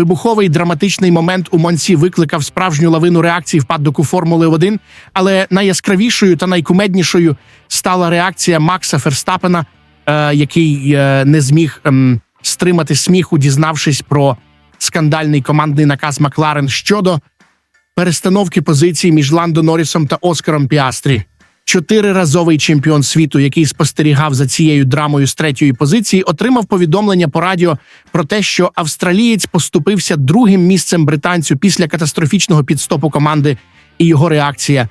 Вибуховий драматичний момент у Монсі викликав справжню лавину реакцій в паддоку Формули 1, але найяскравішою та найкумеднішою стала реакція Макса Ферстапена, е, який е, не зміг ем, стримати сміху, дізнавшись про скандальний командний наказ Макларен щодо перестановки позицій між Ландо Норрісом та Оскаром Піастрі. Чотириразовий чемпіон світу, який спостерігав за цією драмою з третьої позиції, отримав повідомлення по радіо про те, що австралієць поступився другим місцем британцю після катастрофічного підстопу команди, і його реакція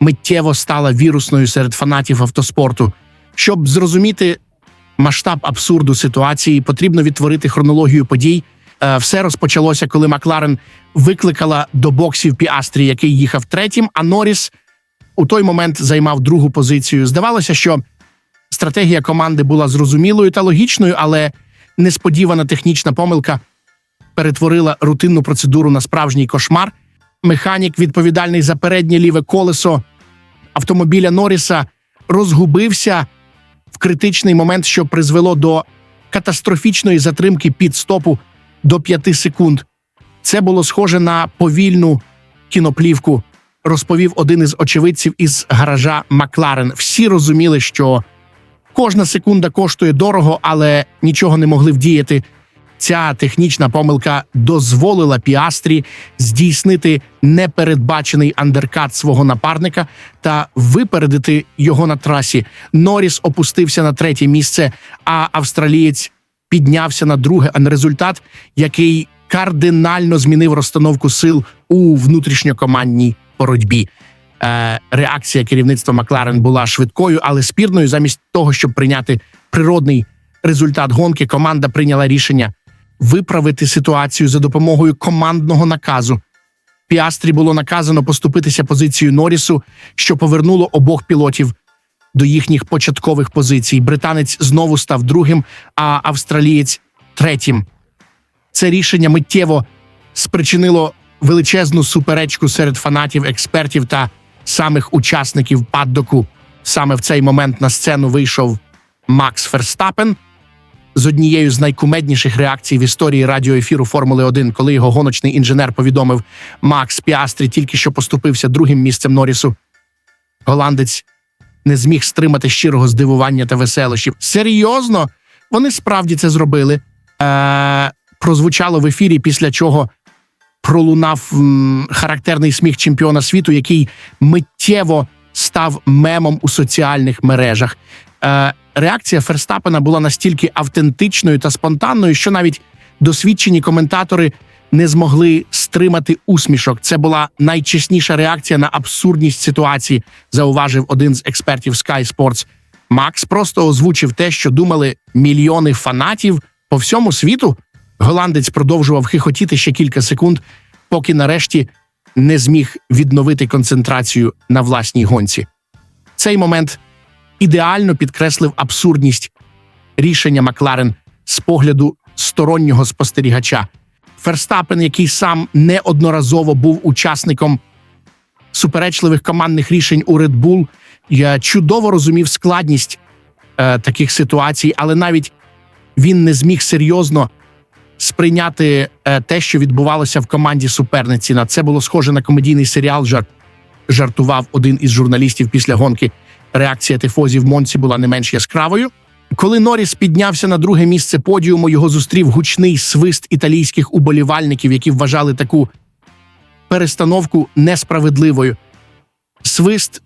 миттєво стала вірусною серед фанатів автоспорту. Щоб зрозуміти масштаб абсурду ситуації, потрібно відтворити хронологію подій. Е, Все розпочалося, коли Макларен викликала до боксів Піастрі, який їхав третім, а Норріс у той момент займав другу позицію. Здавалося, що стратегія команди була зрозумілою та логічною, але несподівана технічна помилка перетворила рутинну процедуру на справжній кошмар. Механік, відповідальний за переднє ліве колесо автомобіля Норріса, розгубився в критичний момент, що призвело до катастрофічної затримки підстопу до 5 секунд. Це було схоже на повільну кіноплівку, розповів один із очевидців із гаража Макларен. Всі розуміли, що кожна секунда коштує дорого, але нічого не могли вдіяти. Ця технічна помилка дозволила Піастрі здійснити непередбачений андеркат свого напарника та випередити його на трасі. Норріс опустився на третє місце, а австралієць піднявся на друге. А на результат, який кардинально змінив розстановку сил у внутрішньокомандній боротьбі. Е, реакція керівництва Макларен була швидкою, але спірною. Замість того, щоб прийняти природний результат гонки, команда прийняла рішення виправити ситуацію за допомогою командного наказу. Піастрі було наказано поступитися позицією Норрісу, що повернуло обох пілотів до їхніх початкових позицій. Британець знову став другим, а австралієць третім. Це рішення миттєво спричинило величезну суперечку серед фанатів, експертів та самих учасників паддоку. Саме в цей момент на сцену вийшов Макс Ферстапен з однією з найкумедніших реакцій в історії радіоефіру Формули 1, коли його гоночний інженер повідомив Макс Піастрі тільки що поступився другим місцем Норрісу. Голландець не зміг стримати щирого здивування та веселощів. Серйозно, вони справді це зробили. Е, прозвучало в ефірі, після чого пролунав м, характерний сміх чемпіона світу, який миттєво став мемом у соціальних мережах. Е, реакція Ферстапена була настільки автентичною та спонтанною, що навіть досвідчені коментатори не змогли стримати усмішок. Це була найчесніша реакція на абсурдність ситуації, зауважив один з експертів Sky Sports. Макс просто озвучив те, що думали мільйони фанатів по всьому світу. Голландець продовжував хихотіти ще кілька секунд, поки нарешті не зміг відновити концентрацію на власній гонці. Цей момент ідеально підкреслив абсурдність рішення Макларен з погляду стороннього спостерігача. Ферстапен, який сам неодноразово був учасником суперечливих командних рішень у Red Bull, я чудово розумів складність е, таких ситуацій, але навіть він не зміг серйозно сприйняти е, те, що відбувалося в команді суперниці. На це було схоже на комедійний серіал. Жарт жартував один із журналістів після гонки. Реакція тифозів Монці була не менш яскравою. Коли Норріс піднявся на друге місце подіуму, його зустрів гучний свист італійських уболівальників, які вважали таку перестановку несправедливою. Свист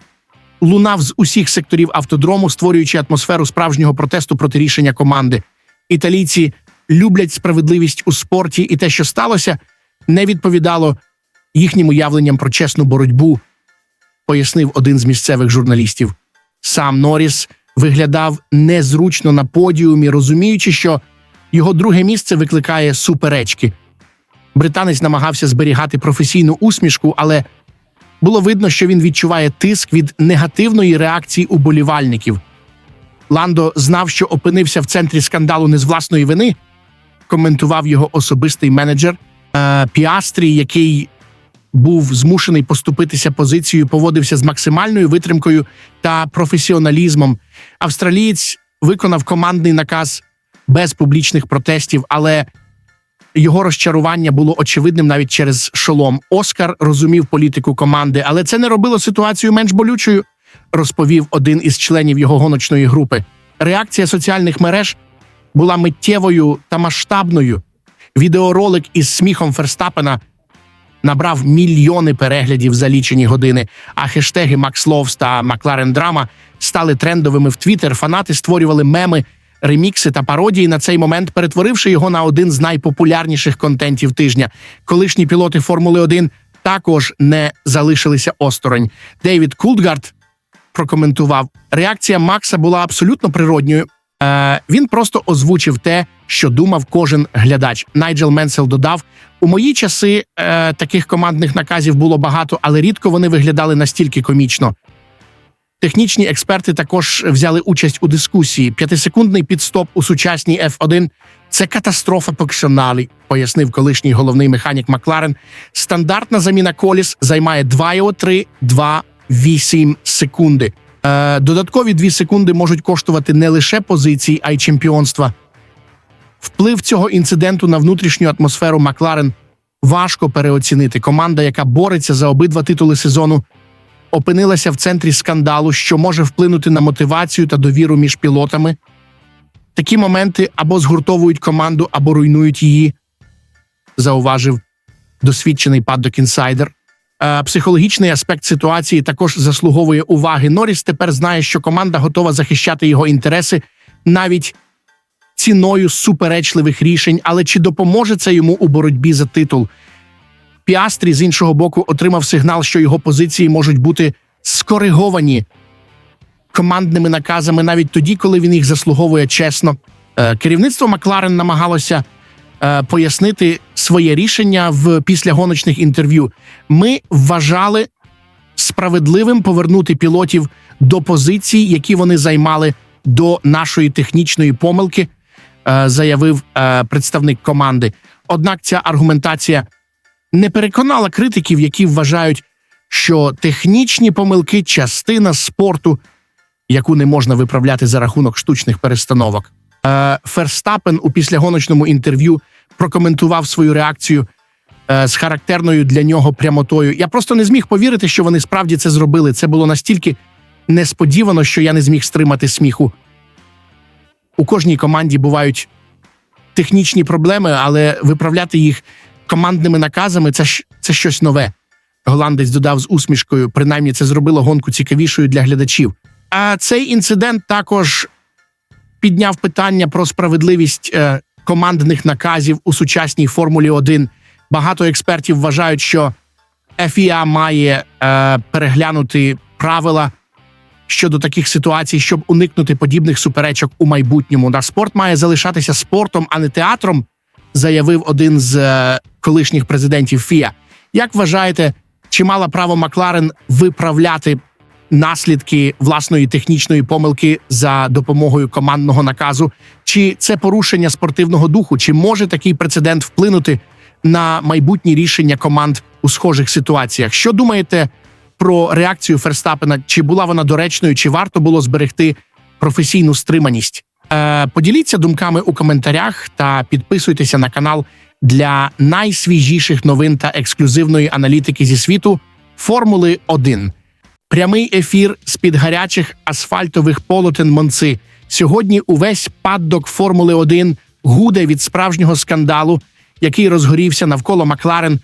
лунав з усіх секторів автодрому, створюючи атмосферу справжнього протесту проти рішення команди. Італійці люблять справедливість у спорті, і те, що сталося, не відповідало їхнім уявленням про чесну боротьбу, пояснив один з місцевих журналістів. Сам Норріс виглядав незручно на подіумі, розуміючи, що його друге місце викликає суперечки. Британець намагався зберігати професійну усмішку, але було видно, що він відчуває тиск від негативної реакції уболівальників. Ландо знав, що опинився в центрі скандалу не з власної вини, коментував його особистий менеджер Е, Піастрі, який був змушений поступитися позицією, поводився з максимальною витримкою та професіоналізмом. Австралієць виконав командний наказ без публічних протестів, але Його розчарування було очевидним навіть через шолом. Оскар розумів політику команди, але це не робило ситуацію менш болючою, розповів один із членів його гоночної групи. Реакція соціальних мереж була миттєвою та масштабною. Відеоролик із сміхом Ферстапена набрав мільйони переглядів за лічені години, а хештеги Макс Ловс та Макларен Драма стали трендовими в Твіттер. Фанати створювали меми, ремікси та пародії на цей момент, перетворивши його на один з найпопулярніших контентів тижня. Колишні пілоти Формули 1 також не залишилися осторонь. Дейвід Кулдгард прокоментував: реакція Макса була абсолютно природньою. Е, він просто озвучив те, що думав кожен глядач. Найджел Менсел додав: у мої часи е, таких командних наказів було багато, але рідко вони виглядали настільки комічно. Технічні експерти також взяли участь у дискусії. П'ятисекундний підстоп у сучасній F1 – це катастрофа по пояснив колишній головний механік Макларен. Стандартна заміна коліс займає 2,3-2,8 секунди. Е, додаткові 2 секунди можуть коштувати не лише позиції, а й чемпіонства. Вплив цього інциденту на внутрішню атмосферу Макларен важко переоцінити. Команда, яка бореться за обидва титули сезону, опинилася в центрі скандалу, що може вплинути на мотивацію та довіру між пілотами. Такі моменти або згуртовують команду, або руйнують її, зауважив досвідчений паддок інсайдер. Е, Психологічний аспект ситуації також заслуговує уваги. Норріс тепер знає, що команда готова захищати його інтереси навіть ціною суперечливих рішень, але чи допоможе це йому у боротьбі за титул? Піастрі з іншого боку отримав сигнал, що його позиції можуть бути скориговані командними наказами навіть тоді, коли він їх заслуговує чесно. Е, Керівництво Макларен намагалося пояснити своє рішення в післягоночних інтерв'ю. Ми вважали справедливим повернути пілотів до позицій, які вони займали до нашої технічної помилки, е, заявив е, представник команди. Однак ця аргументація не переконала критиків, які вважають, що технічні помилки частина спорту, яку не можна виправляти за рахунок штучних перестановок. Е, Ферстапен у післягоночному інтерв'ю прокоментував свою реакцію е, з характерною для нього прямотою. Я просто не зміг повірити, що вони справді це зробили. Це було настільки несподівано, що я не зміг стримати сміху. У кожній команді бувають технічні проблеми, але виправляти їх командними наказами це це щось нове. Голландець додав з усмішкою. Принаймні, це зробило гонку цікавішою для глядачів. А цей інцидент також підняв питання про справедливість е, командних наказів у сучасній Формулі 1. Багато експертів вважають, що FIA має е, переглянути правила щодо таких ситуацій, щоб уникнути подібних суперечок у майбутньому. На спорт має залишатися спортом, а не театром, заявив один з е, колишніх президентів ФІА. Як вважаєте, чи мала право Макларен виправляти наслідки власної технічної помилки за допомогою командного наказу? Чи це порушення спортивного духу? Чи може такий прецедент вплинути на майбутні рішення команд у схожих ситуаціях? Що думаєте про реакцію Ферстапена? Чи була вона доречною, чи варто було зберегти професійну стриманість? Е, поділіться думками у коментарях та підписуйтеся на канал для найсвіжіших новин та ексклюзивної аналітики зі світу Формули 1. Прямий ефір з під гарячих асфальтових полотен Монци. Сьогодні увесь паддок Формули 1 гуде від справжнього скандалу, який розгорівся навколо Макларен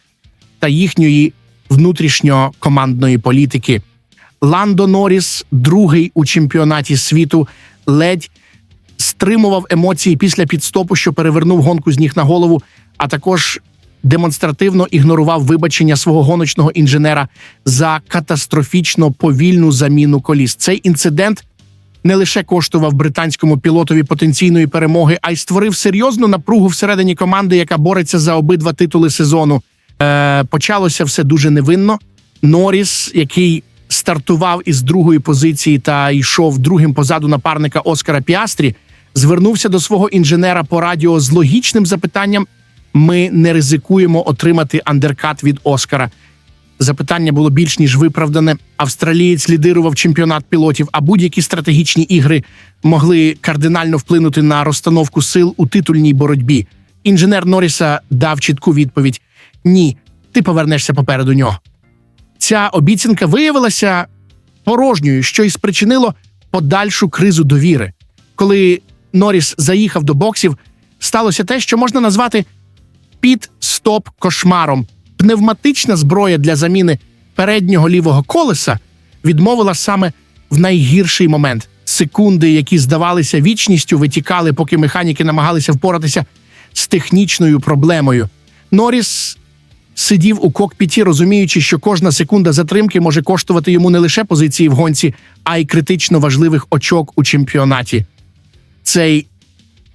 та їхньої внутрішньокомандної політики. Ландо Норріс, другий у чемпіонаті світу, ледь стримував емоції після підстопу, що перевернув гонку з ніг на голову, а також демонстративно ігнорував вибачення свого гоночного інженера за катастрофічно повільну заміну коліс. Цей інцидент не лише коштував британському пілотові потенційної перемоги, а й створив серйозну напругу всередині команди, яка бореться за обидва титули сезону. Е, Почалося все дуже невинно. Норріс, який стартував із другої позиції та йшов другим позаду напарника Оскара Піастрі, звернувся до свого інженера по радіо з логічним запитанням: ми не ризикуємо отримати андеркат від Оскара. Запитання було більш ніж виправдане. Австралієць лідирував чемпіонат пілотів, а будь-які стратегічні ігри могли кардинально вплинути на розстановку сил у титульній боротьбі. інженер Норріса дав чітку відповідь: ні, ти повернешся попереду нього. Ця обіцянка виявилася порожньою, що й спричинило подальшу кризу довіри. Коли Норріс заїхав до боксів, сталося те, що можна назвати під-стоп кошмаром. Пневматична зброя для заміни переднього лівого колеса відмовила саме в найгірший момент. Секунди, які здавалися вічністю, витікали, поки механіки намагалися впоратися з технічною проблемою. Норріс сидів у кокпіті, розуміючи, що кожна секунда затримки може коштувати йому не лише позиції в гонці, а й критично важливих очок у чемпіонаті. Цей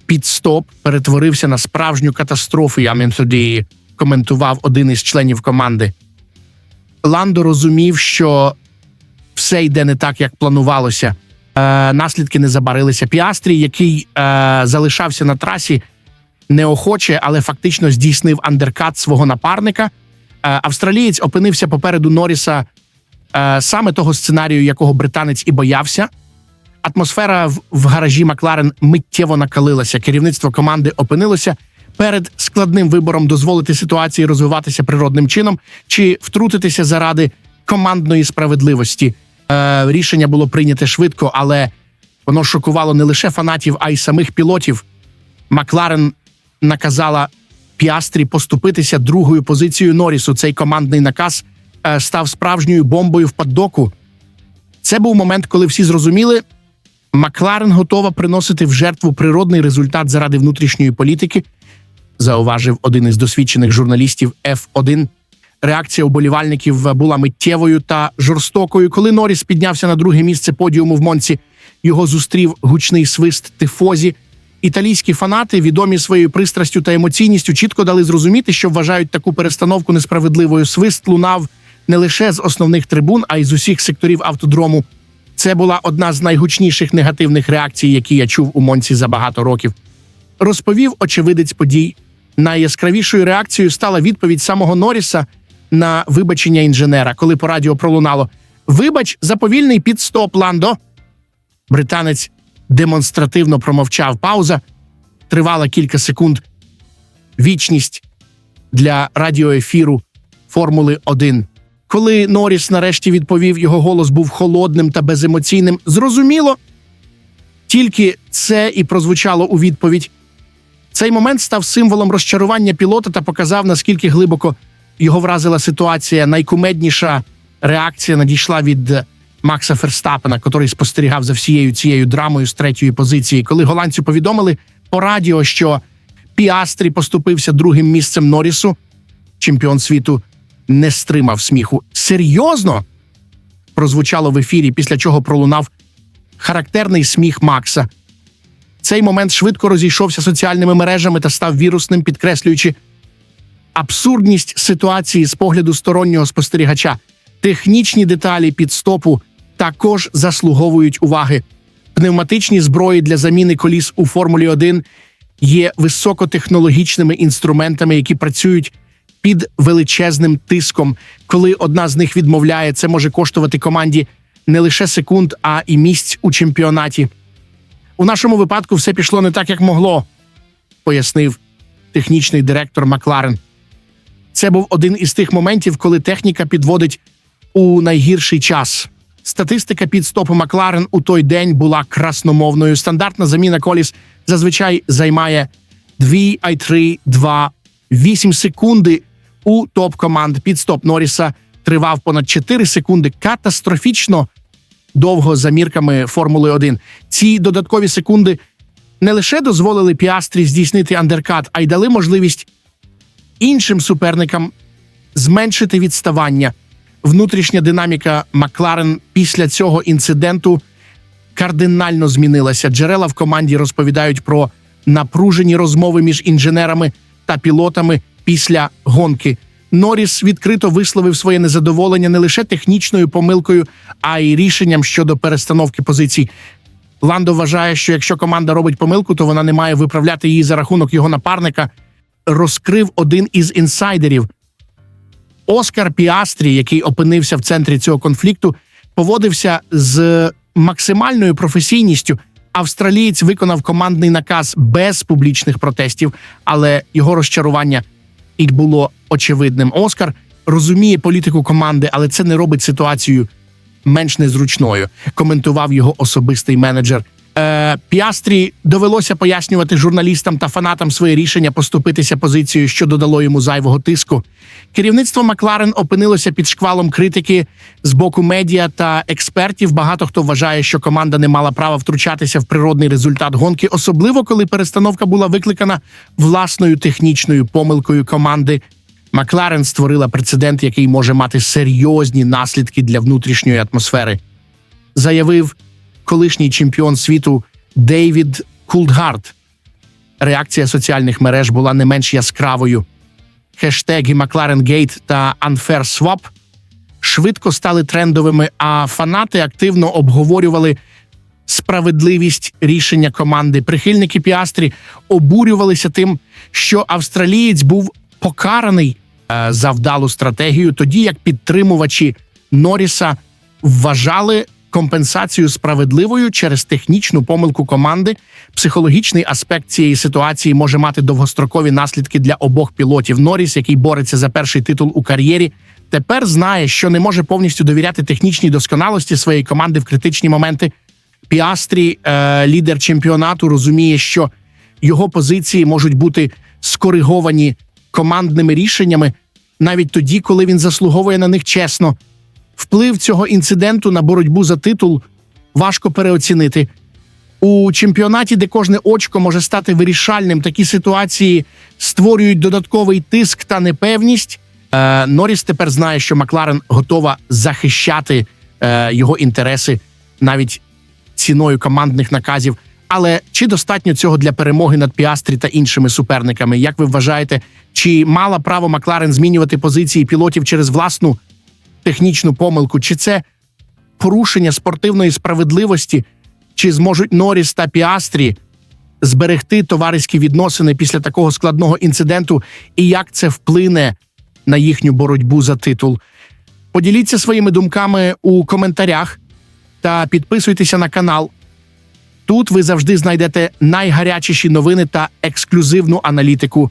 підстоп перетворився на справжню катастрофу. Я мін тоді коментував один із членів команди. Ландо розумів, що все йде не так, як планувалося. Е, наслідки не забарилися. Піастрій, який е, залишався на трасі, неохоче, але фактично здійснив андеркат свого напарника. Е, австралієць опинився попереду Норріса е, саме того сценарію, якого британець і боявся. Атмосфера в, гаражі Макларен миттєво накалилася. Керівництво команди опинилося перед складним вибором дозволити ситуації розвиватися природним чином чи втрутитися заради командної справедливості. Е, рішення було прийняте швидко, але воно шокувало не лише фанатів, а й самих пілотів. Макларен наказала Піастрі поступитися другою позицією Норрісу. Цей командний наказ е, став справжньою бомбою в паддоку. Це був момент, коли всі зрозуміли, Макларен готова приносити в жертву природний результат заради внутрішньої політики, зауважив один із досвідчених журналістів F1. Реакція уболівальників була миттєвою та жорстокою. Коли Норріс піднявся на друге місце подіуму в Монці, його зустрів гучний свист тифозі. Італійські фанати, відомі своєю пристрастю та емоційністю, чітко дали зрозуміти, що вважають таку перестановку несправедливою. Свист лунав не лише з основних трибун, а й з усіх секторів автодрому. Це була одна з найгучніших негативних реакцій, які я чув у Монці за багато років. Розповів очевидець подій. Найяскравішою реакцією стала відповідь самого Норріса на вибачення інженера, коли по радіо пролунало: Вибач за повільний підстоп, Ландо. Британець демонстративно промовчав. Пауза тривала кілька секунд. Вічність для радіоефіру Формули 1. Коли Норріс нарешті відповів, його голос був холодним та беземоційним. Зрозуміло, тільки це і прозвучало у відповідь. Цей момент став символом розчарування пілота та показав, наскільки глибоко його вразила ситуація. Найкумедніша реакція надійшла від Макса Ферстапена, який спостерігав за всією цією драмою з третьої позиції. Коли голландцю повідомили по радіо, що Піастрі поступився другим місцем Норрісу, чемпіон світу не стримав сміху. Серйозно прозвучало в ефірі, після чого пролунав характерний сміх Макса. Цей момент швидко розійшовся соціальними мережами та став вірусним, підкреслюючи абсурдність ситуації з погляду стороннього спостерігача. Технічні деталі підстопу також заслуговують уваги. Пневматичні зброї для заміни коліс у Формулі 1 є високотехнологічними інструментами, які працюють під величезним тиском. Коли одна з них відмовляє, це може коштувати команді не лише секунд, а і місць у чемпіонаті. У нашому випадку все пішло не так, як могло, пояснив технічний директор Макларен. Це був один із тих моментів, коли техніка підводить у найгірший час. Статистика підстопу Макларен у той день була красномовною. Стандартна заміна коліс зазвичай займає 2 ай 3 2 8 секунди у топ команд. Підстоп Норріса тривав понад 4 секунди. Катастрофічно довго за мірками Формули 1. Ці додаткові секунди не лише дозволили Піастрі здійснити андеркат, а й дали можливість іншим суперникам зменшити відставання. Внутрішня динаміка Макларен після цього інциденту кардинально змінилася. Джерела в команді розповідають про напружені розмови між інженерами та пілотами після гонки. Норріс відкрито висловив своє незадоволення не лише технічною помилкою, а й рішенням щодо перестановки позицій. Ландо вважає, що якщо команда робить помилку, то вона не має виправляти її за рахунок його напарника. Розкрив один із інсайдерів. Оскар Піастрі, який опинився в центрі цього конфлікту, поводився з максимальною професійністю, Австралієць виконав командний наказ без публічних протестів, але його розчарування і було очевидним. Оскар розуміє політику команди, але це не робить ситуацію менш незручною. Коментував його особистий менеджер. Е, Піастрі довелося пояснювати журналістам та фанатам своє рішення поступитися позицією, що додало йому зайвого тиску. Керівництво Макларен опинилося під шквалом критики з боку медіа та експертів. Багато хто вважає, що команда не мала права втручатися в природний результат гонки, особливо коли перестановка була викликана власною технічною помилкою команди. Макларен створила прецедент, який може мати серйозні наслідки для внутрішньої атмосфери. Заявив колишній чемпіон світу Дейвід Кулдгард. Реакція соціальних мереж була не менш яскравою. Хештеги McLaren та Unfair Swap швидко стали трендовими, а фанати активно обговорювали справедливість рішення команди. Прихильники Піастрі обурювалися тим, що австралієць був покараний е, за вдалу стратегію, тоді як підтримувачі Норріса вважали компенсацію справедливою через технічну помилку команди. Психологічний аспект цієї ситуації може мати довгострокові наслідки для обох пілотів. Норріс, який бореться за перший титул у кар'єрі, тепер знає, що не може повністю довіряти технічній досконалості своєї команди в критичні моменти. Піастрі, е, лідер чемпіонату, розуміє, що його позиції можуть бути скориговані командними рішеннями навіть тоді, коли він заслуговує на них чесно. Вплив цього інциденту на боротьбу за титул важко переоцінити. У чемпіонаті, де кожне очко може стати вирішальним, такі ситуації створюють додатковий тиск та непевність. Е, Норріс тепер знає, що Макларен готова захищати е, його інтереси навіть ціною командних наказів. Але чи достатньо цього для перемоги над Піастрі та іншими суперниками? Як ви вважаєте, чи мала право Макларен змінювати позиції пілотів через власну технічну помилку? Чи це порушення спортивної справедливості? Чи зможуть Норріс та Піастрі зберегти товариські відносини після такого складного інциденту, і як це вплине на їхню боротьбу за титул? Поділіться своїми думками у коментарях та підписуйтеся на канал. Тут ви завжди знайдете найгарячіші новини та ексклюзивну аналітику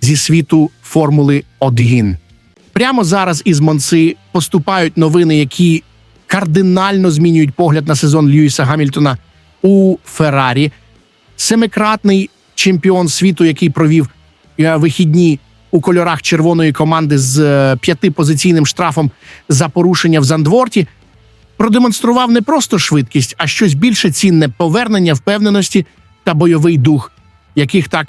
зі світу Формули 1. Прямо зараз із Монси поступають новини, які кардинально змінюють погляд на сезон Льюіса Гамільтона у Феррарі. Семикратний чемпіон світу, який провів е, вихідні у кольорах червоної команди з е, п'ятипозиційним штрафом за порушення в Зандворті, продемонстрував не просто швидкість, а щось більше цінне повернення впевненості та бойовий дух, яких так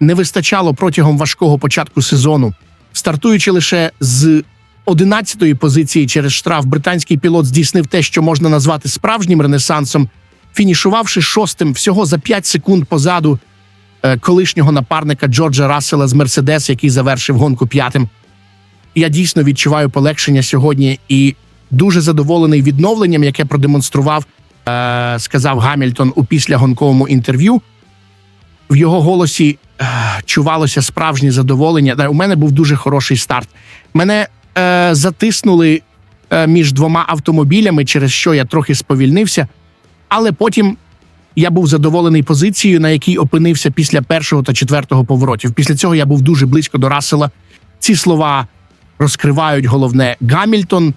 не вистачало протягом важкого початку сезону. Стартуючи лише з 11-ї позиції через штраф, британський пілот здійснив те, що можна назвати справжнім ренесансом, фінішувавши шостим всього за 5 секунд позаду е, колишнього напарника Джорджа Рассела з Мерседес, який завершив гонку п'ятим. Я дійсно відчуваю полегшення сьогодні і дуже задоволений відновленням, яке продемонстрував, е, сказав Гамільтон у післягонковому інтерв'ю. В його голосі чувалося справжнє задоволення. У мене був дуже хороший старт. Мене е, затиснули е, між двома автомобілями, через що я трохи сповільнився, але потім я був задоволений позицією, на якій опинився після першого та четвертого поворотів. Після цього я був дуже близько до Рассела. Ці слова розкривають головне. Гамільтон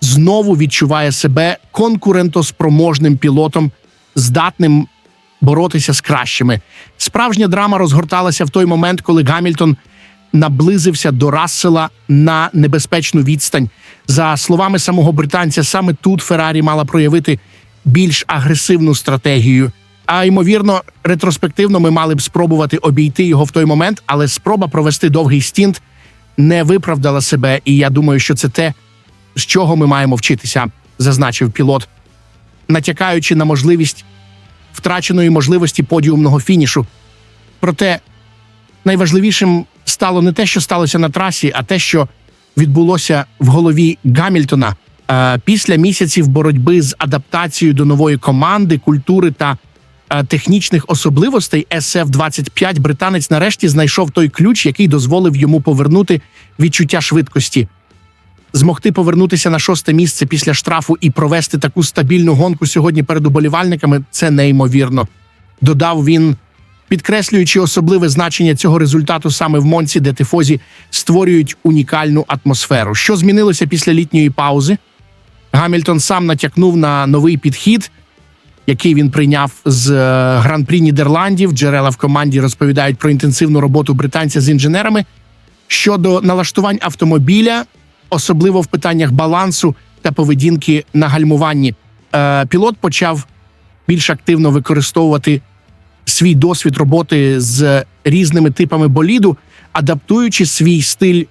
знову відчуває себе конкурентоспроможним пілотом, здатним боротися з кращими. Справжня драма розгорталася в той момент, коли Гамільтон наблизився до Рассела на небезпечну відстань. За словами самого британця, саме тут Феррарі мала проявити більш агресивну стратегію. А ймовірно, ретроспективно ми мали б спробувати обійти його в той момент, але спроба провести довгий стінт не виправдала себе, і я думаю, що це те, з чого ми маємо вчитися, зазначив пілот, натякаючи на можливість втраченої можливості подіумного фінішу. Проте найважливішим стало не те, що сталося на трасі, а те, що відбулося в голові Гамільтона Е, після місяців боротьби з адаптацією до нової команди, культури та е, технічних особливостей SF-25 британець нарешті знайшов той ключ, який дозволив йому повернути відчуття швидкості. Змогти повернутися на шосте місце після штрафу і провести таку стабільну гонку сьогодні перед уболівальниками це неймовірно. Додав він, підкреслюючи особливе значення цього результату саме в Монці, де тифозі створюють унікальну атмосферу. Що змінилося після літньої паузи? Гамільтон сам натякнув на новий підхід, який він прийняв з е, гран-прі Нідерландів. Джерела в команді розповідають про інтенсивну роботу британця з інженерами щодо налаштувань автомобіля, особливо в питаннях балансу та поведінки на гальмуванні. Е, пілот почав більш активно використовувати свій досвід роботи з різними типами боліду, адаптуючи свій стиль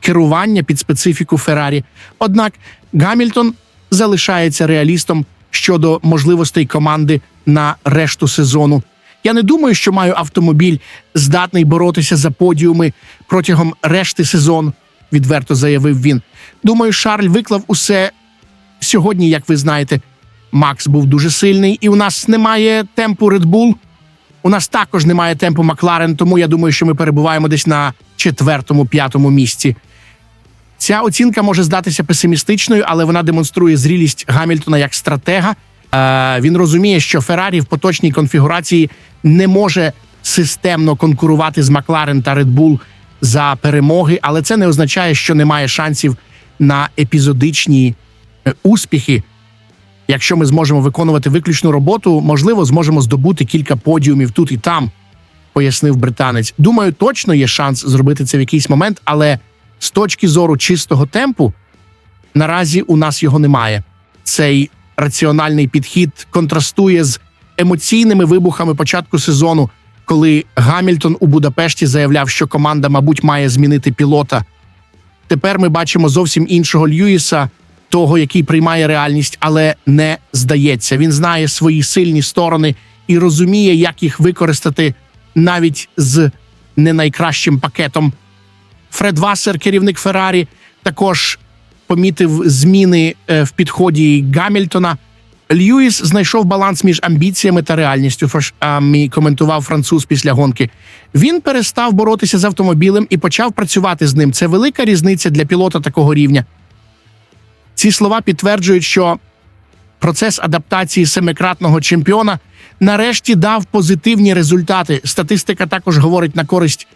керування під специфіку Феррарі. Однак Гамільтон залишається реалістом щодо можливостей команди на решту сезону. Я не думаю, що маю автомобіль здатний боротися за подіуми протягом решти сезону, відверто заявив він. Думаю, Шарль виклав усе сьогодні, як ви знаєте. Макс був дуже сильний, і у нас немає темпу Red Bull. У нас також немає темпу Макларен, тому я думаю, що ми перебуваємо десь на четвертому, п'ятому місці. Ця оцінка може здатися песимістичною, але вона демонструє зрілість Гамільтона як стратега. Е, він розуміє, що Феррарі в поточній конфігурації не може системно конкурувати з Макларен та Bull за перемоги, але це не означає, що немає шансів на епізодичні е, успіхи. Якщо ми зможемо виконувати виключну роботу, можливо, зможемо здобути кілька подіумів тут і там, пояснив британець. Думаю, точно є шанс зробити це в якийсь момент, але з точки зору чистого темпу, наразі у нас його немає. Цей раціональний підхід контрастує з емоційними вибухами початку сезону, коли Гамільтон у Будапешті заявляв, що команда, мабуть, має змінити пілота. Тепер ми бачимо зовсім іншого Льюіса, того, який приймає реальність, але не здається. Він знає свої сильні сторони і розуміє, як їх використати навіть з не найкращим пакетом. Фред Вассер, керівник Феррарі, також помітив зміни е, в підході Гамільтона. Льюіс знайшов баланс між амбіціями та реальністю. Фаш- мій коментував француз після гонки. Він перестав боротися з автомобілем і почав працювати з ним. Це велика різниця для пілота такого рівня. Ці слова підтверджують, що процес адаптації семикратного чемпіона нарешті дав позитивні результати. Статистика також говорить на користь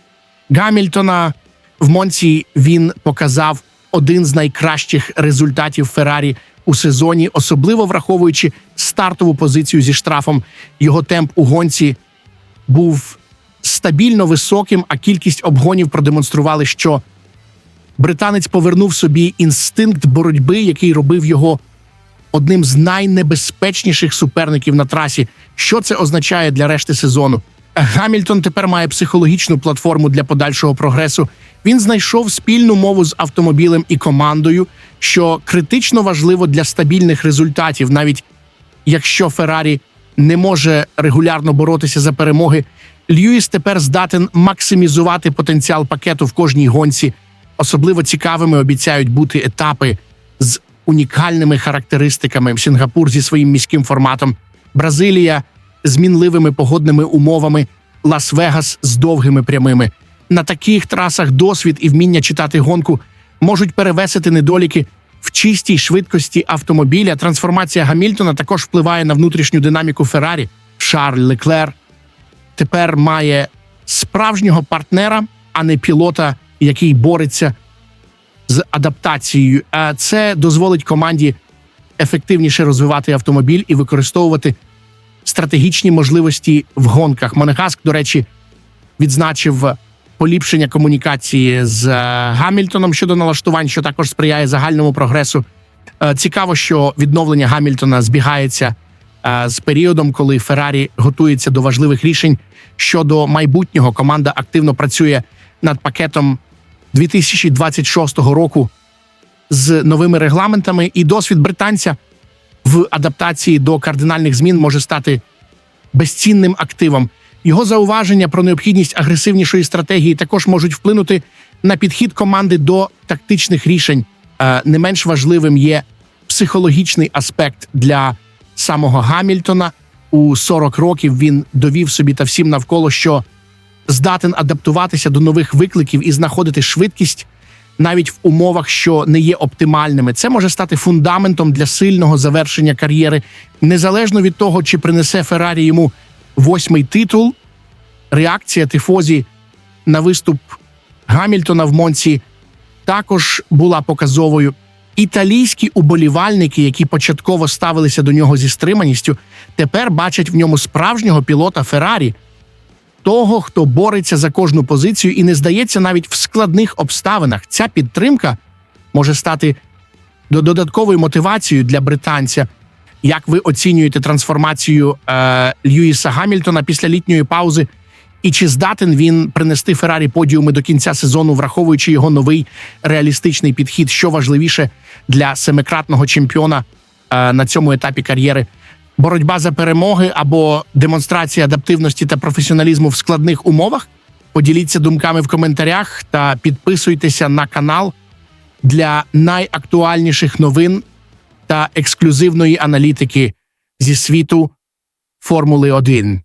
Гамільтона. В Монці він показав один з найкращих результатів Феррарі у сезоні, особливо враховуючи стартову позицію зі штрафом. Його темп у гонці був стабільно високим, а кількість обгонів продемонстрували, що британець повернув собі інстинкт боротьби, який робив його одним з найнебезпечніших суперників на трасі. Що це означає для решти сезону? Гамільтон тепер має психологічну платформу для подальшого прогресу. Він знайшов спільну мову з автомобілем і командою, що критично важливо для стабільних результатів, навіть якщо Феррарі не може регулярно боротися за перемоги. Льюіс тепер здатен максимізувати потенціал пакету в кожній гонці. Особливо цікавими обіцяють бути етапи з унікальними характеристиками. Сінгапур зі своїм міським форматом, Бразилія з мінливими погодними умовами, Лас-Вегас з довгими прямими. На таких трасах досвід і вміння читати гонку можуть перевесити недоліки в чистій швидкості автомобіля. Трансформація Гамільтона також впливає на внутрішню динаміку Феррарі. Шарль Леклер тепер має справжнього партнера, а не пілота, який бореться з адаптацією. А це дозволить команді ефективніше розвивати автомобіль і використовувати стратегічні можливості в гонках. Монегаск, до речі, відзначив поліпшення комунікації з е, Гамільтоном щодо налаштувань, що також сприяє загальному прогресу. Е, Цікаво, що відновлення Гамільтона збігається е, з періодом, коли Феррарі готується до важливих рішень щодо майбутнього. Команда активно працює над пакетом 2026 року з новими регламентами, і досвід британця в адаптації до кардинальних змін може стати безцінним активом. Його зауваження про необхідність агресивнішої стратегії також можуть вплинути на підхід команди до тактичних рішень. Е, Не менш важливим є психологічний аспект для самого Гамільтона. У 40 років він довів собі та всім навколо, що здатен адаптуватися до нових викликів і знаходити швидкість навіть в умовах, що не є оптимальними. Це може стати фундаментом для сильного завершення кар'єри, незалежно від того, чи принесе Феррарі йому восьмий титул. Реакція Тифозі на виступ Гамільтона в Монці також була показовою. Італійські уболівальники, які початково ставилися до нього зі стриманістю, тепер бачать в ньому справжнього пілота Феррарі, того, хто бореться за кожну позицію і не здається навіть в складних обставинах. Ця підтримка може стати додатковою мотивацією для британця. Як ви оцінюєте трансформацію е, Льюіса Гамільтона після літньої паузи? І чи здатен він принести Феррарі подіуми до кінця сезону, враховуючи його новий реалістичний підхід, що важливіше для семикратного чемпіона е, на цьому етапі кар'єри? Боротьба за перемоги або демонстрація адаптивності та професіоналізму в складних умовах? Поділіться думками в коментарях та підписуйтеся на канал для найактуальніших новин та ексклюзивної аналітики зі світу Формули 1.